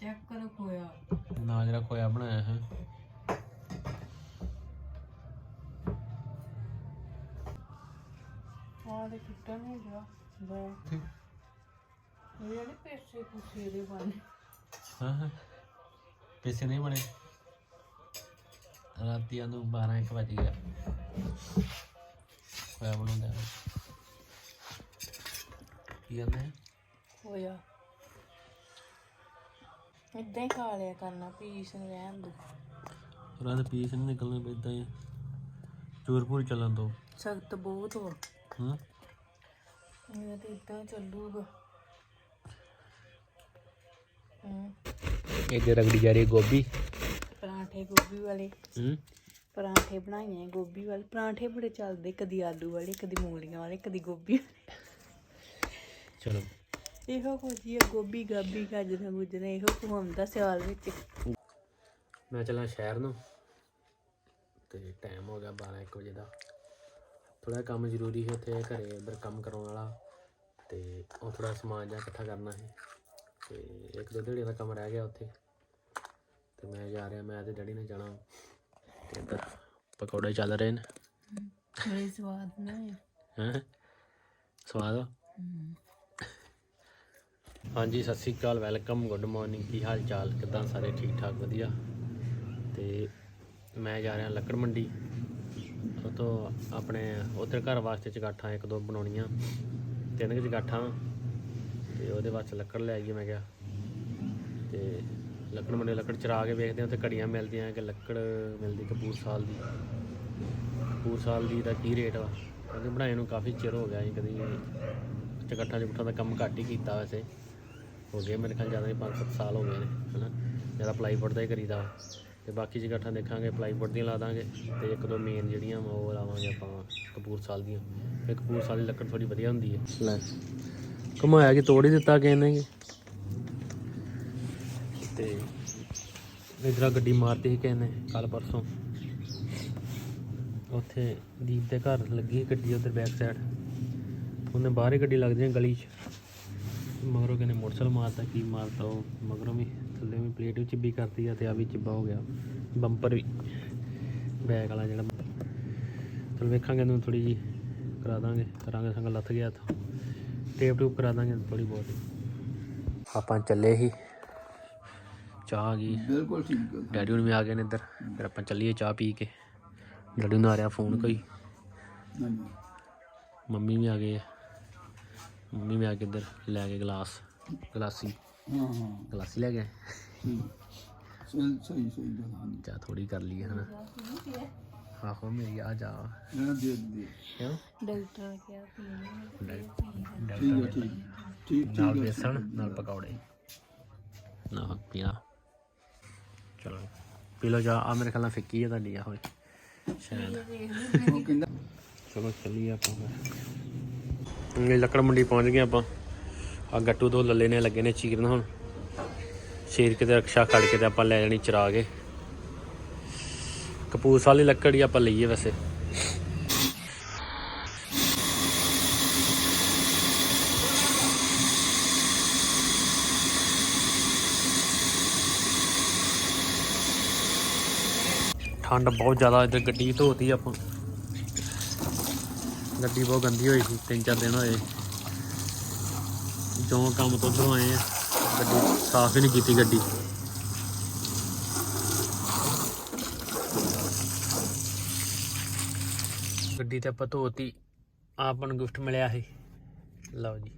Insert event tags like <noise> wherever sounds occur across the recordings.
Check ਕਰੋ ਖੋਇਆ। ਨਾ ਜਿਹੜਾ ਖੋਇਆ ਬਣਾਇਆ ਹੈ। ਆਹ ਦੇ ਟੁੱਟਾ ਨਹੀਂ ਗਿਆ ਬਾ ਇਹ ਜਿਹੜੇ ਪੈਸੇ ਕੁਸੇ ਦੇ ਬਣ। ਹਾਂ ਹਾਂ। ਪੈਸੇ ਨਹੀਂ ਬਣੇ। ਰਾਤੀ ਨੂੰ 12 1 ਵਜ ਗਿਆ। ਖੋਇਆ ਬਣਾਉਂਦਾ। ਕੀ ਕਹਿੰਦੇ? ਹੋਇਆ ਇਦਾਂ ਹੀ ਖਾ ਲਿਆ ਕਰਨਾ ਪੀਸ ਨੂੰ ਰਹਿਣ ਦੋ। ਉਹਨਾਂ ਦੇ ਪੀਸ ਨਹੀਂ ਨਿਕਲਣੇ ਪੈਂਦਾ ਹੀ ਚੂਰਪੂਰ ਚੱਲਣ ਤੋਂ ਸਖਤ ਬਹੁਤ ਹੋ ਹਾਂ। ਇਹ ਤਾਂ ਇਦਾਂ ਚੱਲੂਗਾ। ਹੂੰ। ਇਹਦੇ ਰਗੜੀ ਜਾ ਰਹੀ ਹੈ ਗੋਭੀ। ਪਰਾਂਠੇ ਗੋਭੀ ਵਾਲੇ। ਹੂੰ। ਪਰਾਂਠੇ ਬਣਾਏ ਆ ਗੋਭੀ ਵਾਲੇ। ਪਰਾਂਠੇ ਬੜੇ ਚੱਲਦੇ ਕਦੀ ਆਲੂ ਵਾਲੇ ਕਦੀ ਮੂਲੀਆਂ ਵਾਲੇ ਕਦੀ ਗੋਭੀ ਵਾਲੇ। ਚਲੋ। ਇਹੋ ਕੁਝ ਹੀ ਆ ਗੋਭੀ ਗਾਭੀ ਗਾਜਰਾਂ ਗੁਜਰਾਂ ਇਹੋ ਹੁੰਦਾ ਸਿਆਲ ਵਿੱਚ। ਮੈਂ ਚੱਲਾਂ ਸ਼ਹਿਰ ਨੂੰ ਤੇ ਟਾਈਮ ਹੋ ਗਿਆ 12 1 ਵਜੇ ਦਾ। ਥੋੜਾ ਕੰਮ ਜ਼ਰੂਰੀ ਹੈ ਉੱਥੇ ਘਰੇ ਉਧਰ ਕੰਮ ਕਰਾਉਣ ਵਾਲਾ ਤੇ ਉਹ ਥੋੜਾ ਸਮਾਨ ਜਿਹਾ ਇਕੱਠਾ ਕਰਨਾ ਹੈ ਤੇ ਇੱਕ ਦੋ ਦਿਹਾੜੀਆਂ ਦਾ ਕੰਮ ਰਹਿ ਗਿਆ ਉੱਥੇ। ਤੇ ਮੈਂ ਜਾ ਰਿਹਾ ਮੈਂ ਤੇ ਡੈਡੀ ਨੇ ਜਾਣਾ। ਤੇ ਇੱਧਰ ਪਕੌੜੇ ਚੱਲ ਰਹੇ ਨੇ। ਬੜੇ ਸਵਾਦ ਨੇ ਹੈਂ? ਸਵਾਦ ਆ? ਹਾਂਜੀ, ਸਤਿ ਸ਼੍ਰੀ ਅਕਾਲ, ਵੈਲਕਮ, ਗੁੱਡ ਮਾਰਨਿੰਗ, ਕੀ ਹਾਲ ਚਾਲ, ਕਿਦਾਂ ਸਾਰੇ ਠੀਕ ਠਾਕ, ਵਧੀਆ? ਤੇ ਮੈਂ ਜਾ ਰਿਹਾ ਲੱਕੜ ਮੰਡੀ। ਉਹ ਆਪਣੇ ਉਧਰ ਘਰ ਵਾਸਤੇ ਚਗਾਠਾਂ ਇੱਕ ਦੋ ਬਣਾਉਣੀਆਂ, ਤਿੰਨ ਕੁ ਚਗਾਠਾਂ ਤੇ ਉਹਦੇ ਵਾਸਤੇ ਲੱਕੜ ਲੈ ਆਈਏ, ਮੈਂ ਕਿਹਾ। ਤੇ ਲੱਕੜ ਮੰਡੀ, ਲੱਕੜ ਚਰਾ ਕੇ ਵੇਖਦੇ ਹਾਂ ਤੇ ਘੜੀਆਂ ਮਿਲਦੀਆਂ, ਕਿ ਲੱਕੜ ਮਿਲਦੀ ਕਪੂਰ ਸਾਲ ਦੀ। ਕਪੂਰ ਸਾਲ ਦੀ ਦਾ ਕੀ ਰੇਟ ਵਾ? ਕਿਉਂਕਿ ਬਣਾਏ ਨੂੰ ਕਾਫੀ ਚਿਰ ਹੋ ਗਿਆ ਜੀ ਕਦੀ ਚਗੱਠਾਂ ਚੁਗੱਠਾਂ ਦਾ ਕੰਮ ਘੱਟ ਹੀ ਕੀਤਾ ਵੈਸੇ। ਹੋ ਗਏ ਮੇਰੇ ਖਿਆਲ ਜ਼ਿਆਦਾ ਨਹੀਂ 5-7 ਸਾਲ ਹੋ ਗਏ ਨੇ ਹਨਾ? ਜ਼ਿਆਦਾ ਪਲਾਈਵੁੱਡ ਦਾ ਹੀ ਕਰੀਦਾ। ਤੇ ਬਾਕੀ ਚਗੱਠਾਂ ਦੇਖਾਂਗੇ ਪਲਾਈਵੁੱਡ ਦੀਆਂ ਲਾ ਦਾਂਗੇ ਤੇ ਇੱਕ ਦੋ ਮੇਨ ਜਿਹੜੀਆਂ ਉਹ ਲਾਵਾਂਗੇ ਆਪਾਂ ਕਪੂਰ ਸਾਲ ਦੀਆਂ। ਤੇ ਕਪੂਰ ਸਾਲ ਦੀ ਲੱਕੜ ਥੋੜੀ ਵਧੀਆ ਹੁੰਦੀ ਹੈ ਲੈ। ਕਮਾਇਆ ਕਿ ਤੋੜ ਹੀ ਦਿੱਤਾ ਕਿਸੇ ਨੇ ਤੇ ਇਧਰ ਗੱਡੀ ਮਾਰਤੀ ਸੀ ਨੇ ਕੱਲ ਪਰਸੋਂ। ਉੱਥੇ ਦੀਪ ਦੇ ਘਰ ਲੱਗੀ ਗੱਡੀ ਉਧਰ ਬੈਕ ਸਾਈਡ ਉਹਨੇ ਬਾਹਰ ਹੀ ਗੱਡੀ ਲੱਗਦੀ ਹੈ ਗਲੀ 'ਚ। ਮਗਰੋਂ ਕਹਿੰਦੇ ਮੋਟਰਸਾਈਕਲ ਮਾਰਤਾ ਕੀ ਮਾਰਤਾ ਉਹ? ਮਗਰੋਂ ਵੀ ਥੱਲੇ ਵੀ ਪਲੇਟ ਵਿੱਚ ਵੀ ਕਰਤੀ ਆ ਤੇ ਆ ਵੀ ਚਿੱਬਾ ਹੋ ਗਿਆ। ਬੰਪਰ ਵੀ। ਬੈਕ ਵਾਲਾ ਜਿਹੜਾ ਚਲ ਵੇਖਾਂਗੇ ਇਹਨੂੰ ਥੋੜੀ ਜੀ ਕਰਾ ਦਾਂਗੇ। ਕਰਾਂਗੇ ਸੰਗ ਲੱਥ ਗਿਆ ਤਾਂ ਟੇਪ ਟੂਪ ਕਰਾ ਦਾਂਗੇ ਥੋੜੀ ਬਹੁਤ। ਆਪਾਂ ਚੱਲੇ ਹੀ। ਚਾਹ ਆ ਗਈ ਬਿਲਕੁਲ ਠੀਕ ਹੈ ਡੈਡੀ ਹੁਣ ਵੀ ਆ ਗਏ ਨੇ ਇੱਧਰ। ਫਿਰ ਆਪਾਂ ਚੱਲੀਏ ਚਾਹ ਪੀ ਕੇ। ਡੈਡੀ ਨੂੰ ਆ ਰਿਹਾ ਫੋਨ ਕੋਈ। ਮੰਮੀ ਵੀ ਆ ਗਏ ਆ। ਮੰਮੀ ਵੀ ਆ ਕੇ ਇੱਧਰ ਲੈ ਕੇ ਗਲਾਸ ਗਲਾਸੀ। ਹਾਂ ਹਾਂ। ਗਲਾਸੀ ਲੈ ਗਏ। ਠੀਕ ਸਹੀ ਸਹੀ ਸਹੀ ਗੱਲ ਹਾਂ ਚਾਹ ਥੋੜੀ ਕਰ ਲਈ ਹਨਾ। ਆਹੋ ਮੇਰੀ ਆ ਜਾ। ਇਹਨਾਂ ਦੇ ਦੇ ਕਿਉਂ? ਡਾਕਟਰ ਨੇ ਕਿਹਾ ਠੀਕ ਹੈ ਠੀਕ ਠੀਕ ਨਾਲ ਹੈ ਬੇਸਣ ਨਾਲ ਪਕੌੜੇ। ਨਾ ਪੀਣਾ। ਚਲੋ ਪੀ ਲਓ ਜਾ। ਆ ਮੇਰੇ ਖਿਆਲ ਨਾਲ ਫਿੱਕੀ ਹੈ ਤੁਹਾਡੀ ਆ ਹੋਏ ਸ਼ਾਇਦ। ਉਹ ਕਹਿੰਦਾ ਚਲੋ ਚੱਲੀਏ ਆਪਾਂ ਫਿਰ। ਇਹ ਲੱਕੜ ਮੰਡੀ ਪਹੁੰਚ ਗਏ ਆਪਾਂ। ਆ ਗੱਟੂ ਤੋਂ ਲੱਲੇ ਨੇ, ਲੱਗੇ ਨੇ ਚੀਰਨ ਹੁਣ। ਸ਼ੇਰ ਕੇ ਤੇ ਰਕਸ਼ਾ ਖੜ ਕੇ ਤੇ ਆਪਾਂ ਲੈ ਜਾਣੀ ਚਰਾ ਕੇ। ਕਪੂਰ ਵਾਲੀ ਲੱਕੜ ਹੀ ਆਪਾਂ ਲਈਏ ਵੈਸੇ। ਠੰਡ ਬਹੁਤ ਜ਼ਿਆਦਾ ਇੱਧਰ ਗੱਡੀ ਧੋਤੀ ਆਪਾਂ। ਗੱਡੀ ਬਹੁਤ ਗੰਦੀ ਹੋਈ ਸੀ, ਤਿੰਨ ਚਾਰ ਦਿਨ ਹੋਏ। ਜੋ ਕੰਮ ਤੋਂ ਉੱਧਰੋਂ ਆਏ ਆ, ਗੱਡੀ ਸਾਫ਼ ਹੀ ਨਹੀਂ ਕੀਤੀ ਗੱਡੀ। ਗੱਡੀ ਤੇ ਆਪਾਂ ਧੋਤੀ, ਆਪਾਂ ਨੂੰ ਗਿਫਟ ਮਿਲਿਆ ਸੀ। ਲਓ ਜੀ।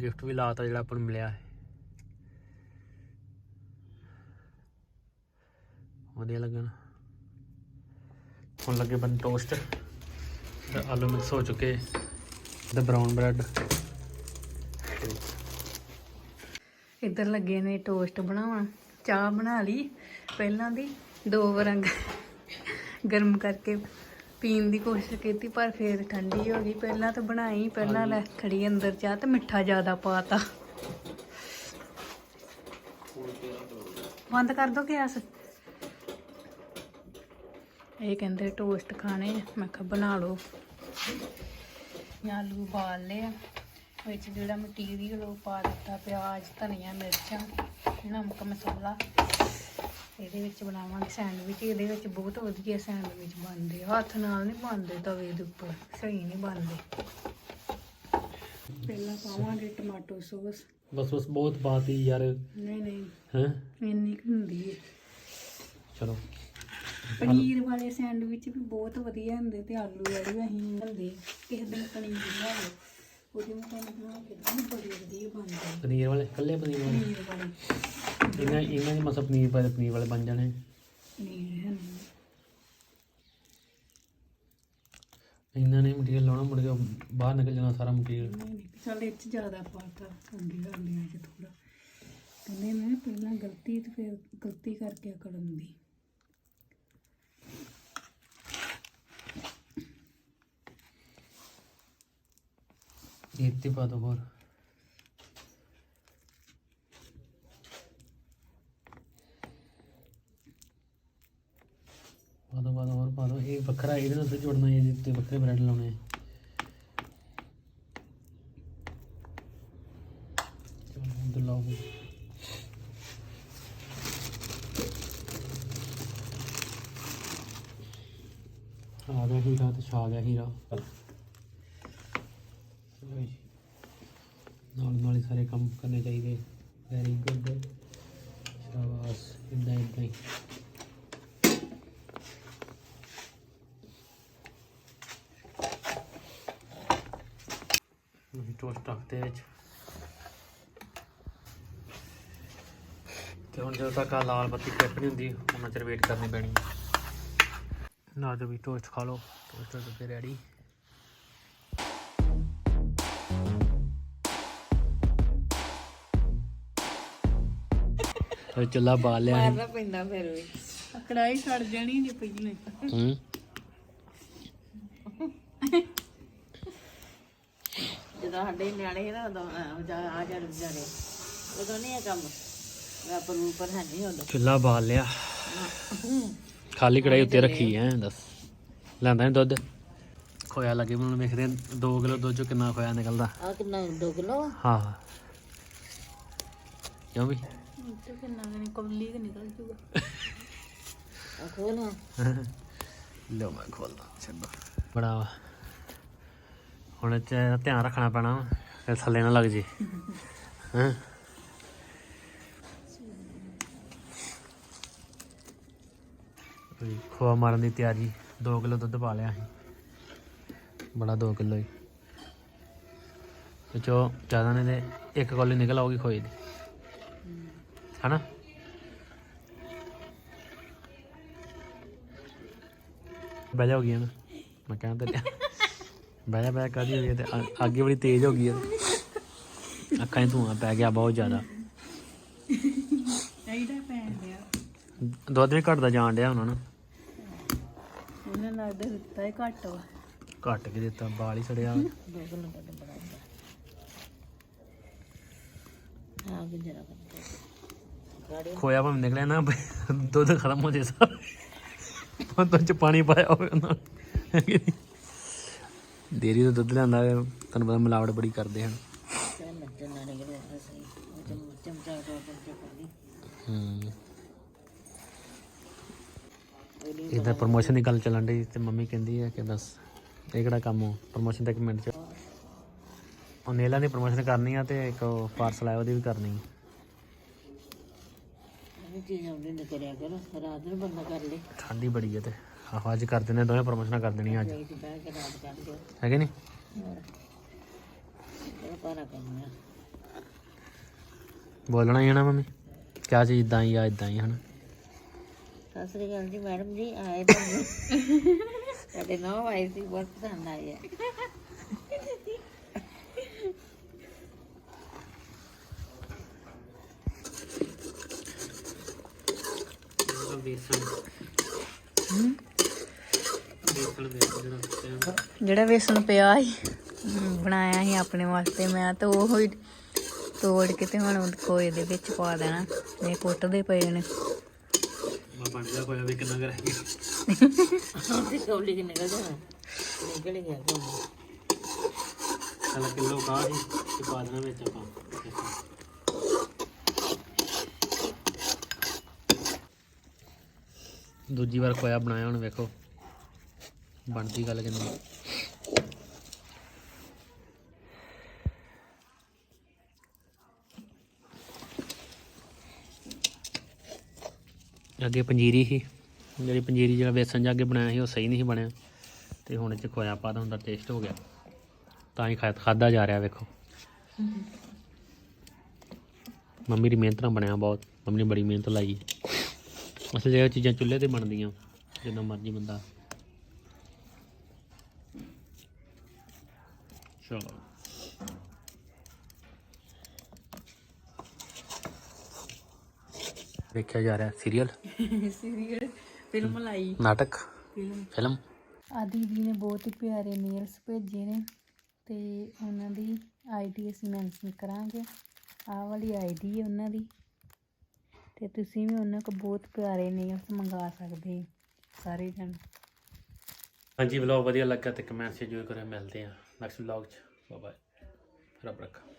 ਗਿਫਟ ਵੀ ਲਾਤਾ ਜਿਹੜਾ ਆਪਾਂ ਨੂੰ ਮਿਲਿਆ ਹੈ ਵਧੀਆ ਲੱਗਣ ਹੁਣ ਲੱਗੇ ਬਣ ਟੋਸਟ ਆਲੂ ਮਿਕਸ ਹੋ ਚੁੱਕੇ। ਤੇ ਬ੍ਰਾਊਨ ਬ੍ਰੈਡ ਇੱਧਰ ਲੱਗੇ ਨੇ ਟੋਸਟ ਬਣਾਉਣ। ਚਾਹ ਬਣਾ ਲਈ ਪਹਿਲਾਂ ਦੀ ਦੋ ਰੰਗ ਗਰਮ ਕਰਕੇ ਪੀਣ ਦੀ ਕੋਸ਼ਿਸ਼ ਕੀਤੀ ਪਰ ਫੇਰ ਠੰਡੀ ਹੋ ਗਈ। ਪਹਿਲਾਂ ਤਾਂ ਬਣਾਈ ਪਹਿਲਾਂ ਲੈ ਖੜੀ ਅੰਦਰ ਚਾਹ ਤੇ ਮਿੱਠਾ ਜ਼ਿਆਦਾ ਪਾਤਾ। ਬੰਦ ਕਰ ਦੋ ਗੈਸ। ਇਹ ਕਹਿੰਦੇ ਟੋਸਟ ਖਾਣੇ। ਮੈਂ ਕਿਹਾ ਬਣਾ ਲਓ। ਆਲੂ ਉਬਾਲ ਲਏ ਆ। ਵਿੱਚ ਜਿਹੜਾ ਮਟੀਰੀਅਲ ਉਹ ਪਾ ਦਿੱਤਾ। ਪਿਆਜ਼ ਧਨੀਆ ਮਿਰਚਾਂ ਨਮਕ ਮਸਾਲਾ। ਇਹਦੇ ਵਿੱਚ ਬਣਾਵਾਂਗੇ ਸੈਂਡਵਿਚ। ਇਹਦੇ ਵਿੱਚ ਬਹੁਤ ਵਧੀਆ ਸੈਂਡਵਿਚ ਬਣਦੇ ਆ। ਹੱਥ ਨਾਲ ਨਹੀਂ ਬਣਦੇ ਤਵੇ ਦੇ ਉੱਪਰ। ਸਹੀ ਨਹੀਂ ਬਣਦੇ। ਪਹਿਲਾਂ ਪਾਵਾਂਗੇ ਟਮਾਟੋ ਸੌਸ। ਬਸ ਬਸ ਬਹੁਤ ਬਾਤ ਹੀ ਯਾਰ। ਨਹੀਂ ਨਹੀਂ। ਹੈ? ਇੰਨੀ ਕੁ ਹੁੰਦੀ ਹੈ ਚਲੋ। ਪਨੀਰ ਵਾਲੇ ਸੈਂਡਵਿਚ ਵੀ ਬਹੁਤ ਵਧੀਆ ਹੁੰਦੇ ਤੇ ਆਲੂ ਵਾਲੇ ਵੀ ਅਸੀਂ ਹੁੰਦੇ ਕਿਸੇ ਦਿਨ ਪਨੀਰ ਬਣਾ ਲਓ। ਉਹਦੇ ਮੈਂ ਤੁਹਾਨੂੰ ਬਣਾ ਕੇ ਬੜੇ ਵਧੀਆ ਬਣਦੇ। ਪਨੀਰ ਵਾਲੇ ਕੱਲੇ ਪਨੀਰ ਵਾਲੇ? ਪਨੀਰ ਵਾਲੇ। ਇਹਨਾਂ ਇਹਨਾਂ ਦੀ ਮਸਾ ਪਨੀਰ ਵਾਲੇ ਪਨੀਰ ਵਾਲੇ ਬਣ ਜਾਣੇ। ਪਨੀਰ ਇਹਨਾਂ ਨੇ ਮਟੀਰੀਅਲ ਲਾਉਣਾ ਮੁੜ ਕੇ ਬਾਹਰ ਨਿਕਲ ਜਾਣਾ ਸਾਰਾ ਮਟੀਰੀਅਲ। ਨਹੀਂ ਚੱਲ ਇਹ ਚ ਜ਼ਿਆਦਾ ਪਾਤਾ ਅੱਗੇ ਕਰ ਲਿਆ ਚ ਥੋੜਾ ਕਹਿੰਦੇ ਮੈਂ ਪਹਿਲਾਂ ਗਲਤੀ ਤੇ ਫਿਰ ਗਲਤੀ ਕਰਕੇ ਦੀ। ਇੱਥੇ ਪਾ ਦੋ ਹੋਰ। ਪਾ ਦੋ ਪਾ ਦੋ ਹੋਰ, ਪਾ ਦੋ। ਇਹ ਵੱਖਰਾ, ਇਹਦੇ ਨਾਲ ਜੋੜਨਾ ਇਹਦੇ ਉੱਤੇ ਵੱਖਰੇ ਬ੍ਰੈਡ ਲਾਉਣੇ ਆ। ਚਲੋ ਲਾਓ ਆ ਗਿਆ ਹੀਰਾ ਤੇ ਛਾ ਗਿਆ ਹੀਰਾ ਚਲੋ ਜੀ। ਨਾਲ ਨਾਲ ਹੀ ਸਾਰੇ ਕੰਮ ਕਰਨੇ ਚਾਹੀਦੇ। ਵੈਰੀ ਗੁੱਡ ਸ਼ਾਬਾਸ਼। ਟੋਸਟ ਰੱਖਦੇ ਵਿੱਚ। ਤੇ ਹੁਣ ਜਦੋਂ ਤੱਕ ਆ ਲਾਲ ਬੱਤੀ ਕ੍ਰਿਪ ਨਹੀਂ ਹੁੰਦੀ ਉਹਨਾਂ ਚਿਰ ਵੇਟ ਕਰਨੀ ਪੈਣੀ ਨਾ ਜੋ ਵੀ ਟੋਸਟ ਖਾ ਲਓ। ਟੋਸਟ ਤੇ ਰੈਡੀ ਚੁੱਲਾ ਬਾਲ ਲਿਆ ਸੀ। ਪੈਂਦਾ ਫਿਰ ਵੀ। ਕੜਾਈ ਛੱਡ ਜਾਣੀ ਨਹੀਂ ਪਹਿਲੇ ਹੂੰ। ਜਦੋਂ ਸਾਡੇ ਨਿਆਣੇ ਸੀ ਨਾ ਉਦੋਂ ਅਹ, ਜਾ ਆ ਜਾ ਜਾਣੇ ਉਦੋਂ ਨਹੀਂ ਇਹ ਕੰਮ। ਰੱਬ ਨੂੰ ਉੱਪਰ ਹੈ ਨਹੀਂ ਹੁੰਦਾ। ਚੁੱਲਾ ਬਾਲ ਲਿਆ। ਖਾਲੀ ਕੜਾਈ ਉੱਤੇ ਰੱਖੀ ਐ ਦੱਸ। ਲੈਂਦਾ ਨੀ ਦੁੱਧ? ਖੋਇਆ ਲੱਗੇ ਮੈਨੂੰ ਵੇਖਦੇ 2 ਕਿਲੋ ਦੁੱਧ ਚੋਂ ਕਿੰਨਾ ਖੋਇਆ ਨਿਕਲਦਾ। ਆ ਕਿੰਨਾ 2 ਕਿਲੋ? ਹਾਂ। ਕਿਉਂ ਵੀ? ਤੇ ਕਿੰਨਾ ਨਹੀਂ ਕੌਲੀ ਕਿ ਨਿਕਲ ਜੂਗਾ। ਆ ਖੋਲ ਲਓ ਮੈਂ ਖੋਲਦਾ ਛੱਡੋ। ਬੜਾ ਵਾ। ਹੁਣ ਇਹ 'ਚ ਇਹਦਾ ਧਿਆਨ ਰੱਖਣਾ ਪੈਣਾ ਵਾ, ਫਿਰ ਥੱਲੇ ਨਾ ਲੱਗ ਜੇ। ਹਾਂ? ਵੀ ਖੋਆ ਮਾਰਨ ਦੀ ਤਿਆਰੀ 2 ਕਿਲੋ ਦੁੱਧ ਪਾ ਲਿਆ ਸੀ। ਬੜਾ 2 ਕਿਲੋ ਹੀ। ਤੇ ਚੋ ਜ਼ਿਆਦਾ ਨਹੀਂ ਤੇ ਇੱਕ ਕੋਲੀ ਨਿਕਲ ਆਉਗੀ ਖੋਏ ਦੀ। ਹਨਾ? ਬਹਿ ਜਾ ਹੋ ਗਈ ਨਾ ਮੈਂ ਕਹਿੰਦਾ ਤੇ ਬਹਿ ਜਾ ਬਹਿ ਹੋਈ ਹੈ ਤੇ ਅ- ਅੱਗੇ ਬੜੀ ਤੇਜ਼ ਹੋ ਗਈ ਹੈ ਅੱਖਾਂ 'ਚ ਧੂਆਂ ਪੈ ਗਿਆ ਬਹੁਤ ਜ਼ਿਆਦਾ। ਇਹਦਾ ਪੈਣ ਲਿਆ ਦੁੱਧ ਵੀ ਘਟਦਾ ਜਾਣ ਡਿਆ ਹੁਣ ਨਾ। ਉਹਨਾਂ ਲੱਗਦਾ ਦਿੱਤਾ ਹੀ ਘੱਟ ਵਾ। ਘੱਟ ਕੇ ਦਿੱਤਾ ਬਾਲ ਹੀ ਸੜਿਆ। 2 ਕਿਲੋ ਕੱਢ ਬੜਾ ਹੁੰਦਾ। ਆ ਵੀ ਜਰਾ ਗਾੜੀ ਖੋਇਆ ਭਾਵੇਂ ਨਿਕਲਿਆ ਨਾ ਦੁੱਧ ਖਤਮ ਹੋ ਜੇ ਸਾਰਾ। ਦੁੱਧ ਚ ਪਾਣੀ ਪਾਇਆ ਹੋਵੇ ਉਹਨਾਂ ਨੇ। ਡੇਅਰੀ ਦੁੱਧ ਲਿਆਂਦਾ ਤੁਹਾਨੂੰ ਪਤਾ ਮਿਲਾਵਟ ਬੜੀ ਕਰਦੇ ਹਨ। ਇਹਦਾ ਪ੍ਰਮੋਸ਼ਨ ਦੀ ਗੱਲ ਚੱਲਣ ਡਈ ਤੇ ਮੰਮੀ ਕਹਿੰਦੀ ਹੈ ਕਿ ਬਸ, ਇਹ ਕਿਹੜਾ ਕੰਮ ਹੋ ਪ੍ਰਮੋਸ਼ਨ ਤਾਂ ਇੱਕ ਮਿੰਟ ਚ। ਉਹ ਨੇਲਾਂ ਦੀ ਪ੍ਰਮੋਸ਼ਨ ਕਰਨੀ ਆ ਤੇ ਇੱਕ ਪਾਰਸਲ ਆਇਆ ਉਹਦੀ ਵੀ ਕਰਨੀ ਆ। ਇਹ ਚੀਜ਼ ਆਉਂਦੀ ਨਾ ਕਰਿਆ ਕਰੋ ਰਾਤ ਨੂੰ ਬੰਦਾ ਕਰ ਲੇ। ਠੰਡ ਹੀ ਬੜੀ ਹੈ ਤੇ। ਆਹੋ ਅੱਜ ਕਰ ਦਿੰਦੇ ਦੋਵੇਂ ਪ੍ਰਮੋਸ਼ਨਾਂ ਕਰ ਦੇਣੀਆਂ ਅੱਜ। ਜਾਈ ਤੇ ਬਹਿ ਕੇ ਰਾਤ ਕਰ ਦਿਓ ਹੈਗੇ ਨਹੀਂ? ਹੋਰ। ਬੜਾ ਪਾਰਾ ਕੰਮ ਆ। ਬੋਲਣਾ ਹੀ ਹੈ ਨਾ ਮੰਮੀ। ਕਿਆ ਚੀਜ਼ ਇਦਾਂ ਹੀ ਆ ਇਦਾਂ ਹੀ ਹਨ? ਸਤਿ ਸ੍ਰੀ ਅਕਾਲ ਜੀ ਮੈਡਮ ਜੀ ਆਏ ਤੁਹਾਨੂੰ <laughs> ਸਾਡੇ ਨੌ ਆਏ ਸੀ ਬਹੁਤ ਪਸੰਦ ਜਿਹੜਾ ਵੇਸਣ ਪਿਆ ਸੀ ਬਣਾਇਆ ਸੀ ਆਪਣੇ ਵਾਸਤੇ। ਮੈਂ ਤਾਂ ਉਹ ਹੀ ਤੋੜ ਕੇ ਤੇ ਹੁਣ ਕੋਏ ਦੇ ਵਿੱਚ ਪਾ ਦੇਣਾ। ਇਹ ਕੁੱਟਦੇ ਪਏ ਨੇ। ਮੈਂ ਬਣ ਗਿਆ ਕੋਈ ਵੀ ਕਿੰਨਾ ਕਰਾਂਗੇ ਤੇ ਕੌਲੀ ਕਿ ਨਿਕਲ ਜਾਣਾ ਨਿਕਲ ਗਿਆ। ਕੰਮ ਕਿਲੋ ਕਾ ਸੀ ਤੇ ਪਾ ਦੇਣਾ ਵਿੱਚ ਆਪਾਂ। ਦੂਜੀ ਵਾਰ ਖੋਇਆ, ਬਣਾਇਆ, ਹੁਣ ਵੇਖੋ। ਬਣਦੀ ਗੱਲ ਕਿੰਨੀ ਅੱਗੇ ਪੰਜੀਰੀ ਸੀ। ਜਿਹੜੀ ਪੰਜੀਰੀ ਜਿਹੜਾ ਵੇਸਣ ਜਾ ਕੇ ਬਣਾਇਆ ਸੀ, ਉਹ ਸਹੀ ਨਹੀਂ ਸੀ ਬਣਿਆ। ਤੇ ਹੁਣ ਇਹ ਚ ਖੋਇਆ ਪਾ ਦਾ ਹੁੰਦਾ ਟੇਸਟ ਹੋ ਗਿਆ। ਤਾਂ ਹੀ ਖਾ ਖਾਦਾ ਜਾ ਰਿਹਾ, ਵੇਖੋ। ਮੰਮੀ ਦੀ ਮਿਹਨਤ ਨਾਲ ਬਣਿਆ ਬਹੁਤ। ਮੰਮੀ ਨੇ ਬੜੀ ਮਿਹਨਤ ਲਾਈ। ਅਸਲ ਜਿਹੜਾ ਚੀਜ਼ਾਂ ਚੁੱਲ੍ਹੇ ਤੇ ਬਣਦੀਆਂ ਜਦੋਂ ਮਰਜ਼ੀ ਬੰਦਾ। ਚਲੋ। ਵੇਖਿਆ ਜਾ ਰਿਹਾ ਸੀਰੀਅਲ? <laughs> ਸੀਰੀਅਲ ਫਿਲਮ ਲਾਈ। ਨਾਟਕ? ਫਿਲਮ। ਫਿਲਮ? ਆ ਦੀਦੀ ਨੇ ਬਹੁਤ ਹੀ ਪਿਆਰੇ ਨੇਲਸ ਭੇਜੇ ਨੇ ਤੇ ਉਹਨਾਂ ਦੀ ਆਈਡੀ ਅਸੀਂ ਮੈਂਸ਼ਨ ਕਰਾਂਗੇ। ਆਹ ਵਾਲੀ ਆਈਡੀ ਹੈ ਉਹਨਾਂ ਦੀ। ਤੇ ਤੁਸੀਂ ਵੀ ਉਹਨਾਂ ਕੋਲ ਬਹੁਤ ਪਿਆਰੇ ਨੇਲਸ ਮੰਗਾ ਸਕਦੇ ਸਾਰੇ ਜਣ। ਹਾਂਜੀ ਵਲੌਗ ਵਧੀਆ ਲੱਗਾ ਤੇ ਕਮੈਂਟ 'ਚ ਜ਼ਰੂਰ ਕਰਿਓ, ਮਿਲਦੇ ਆ ਨੈਕਸਟ ਵਲੌਗ 'ਚ। ਬਾਏ ਬਾਏ ਰੱਬ ਰੱਖਾ।